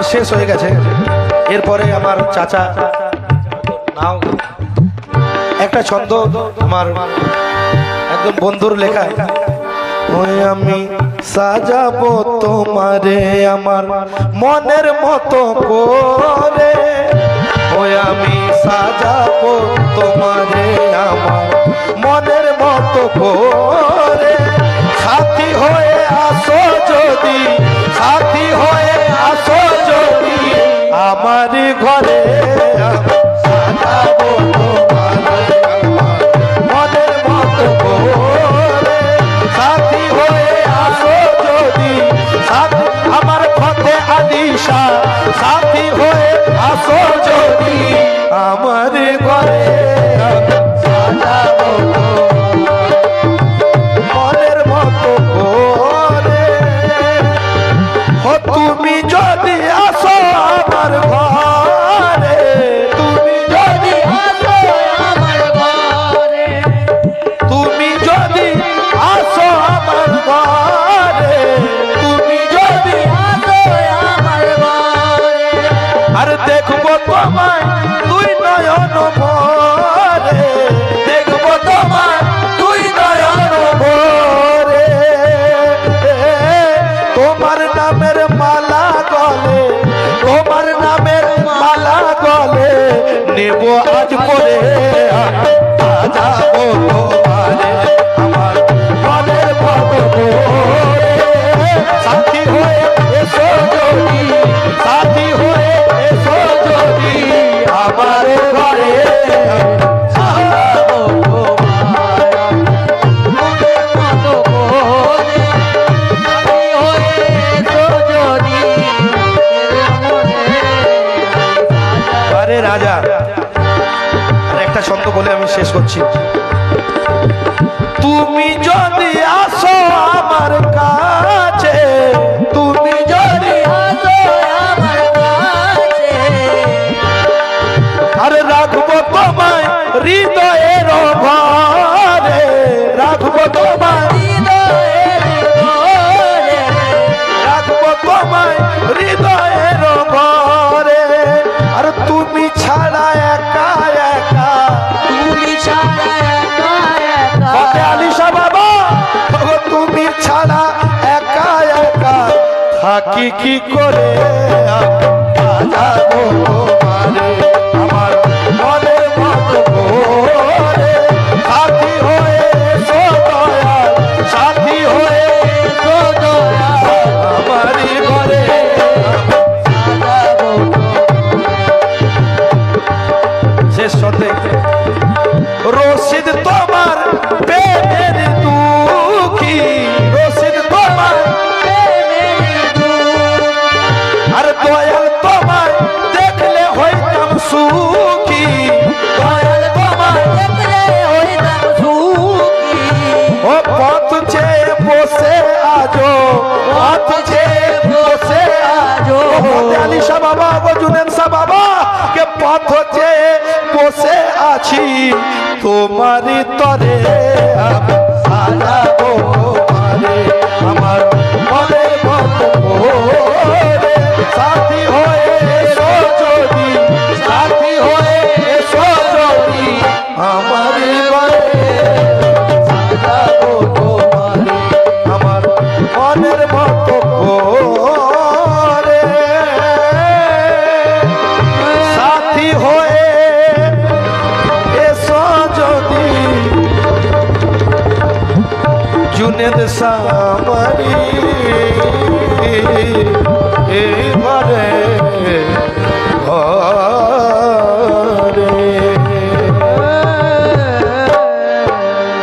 আমার শেষ হয়ে গেছে। এরপরে আমার চাচা, নাও। একটা ছন্দ আমার একদম বন্ধুর লেখা ওই আমি সাজাবো তোমারে আমার মনের মতো করে। ওই আমি সাজাবো তোমারে আমার মনের মতো করে। সাথী হয়ে আসো যদি, সাথী হয়ে আসো যদি আমার ঘরে সাজাবো। তোমায় তুই নয়ন ভরে। দেখব তোমায় তুই নামের মালা গলে, তোমার নামের মালা গলে, নেব আজ করে যাব রাজা। আর একটা ছন্দ বলে আমি শেষ করছি। তুমি যদি আসো আমার কাছে, তুমি যদি আসো আমার কাছে, আরে রাখব তোমায় হৃদয়ের ঘরে রাখব তোমায় থাকি কি করে যাব সুখী। দয়াল তোমার দেখলে সুখী। ও পথ চেয়ে বসে আজো পথ চেয়ে বসে আজো আলিশা বাবা গো জুনেন সা বাবা কে পথ চেয়ে বসে আছি। তোমারই তরে আমি সাজাবো তোমারে আমার ਨਿੰਦ ਸਾਂਭਰੀ ਏ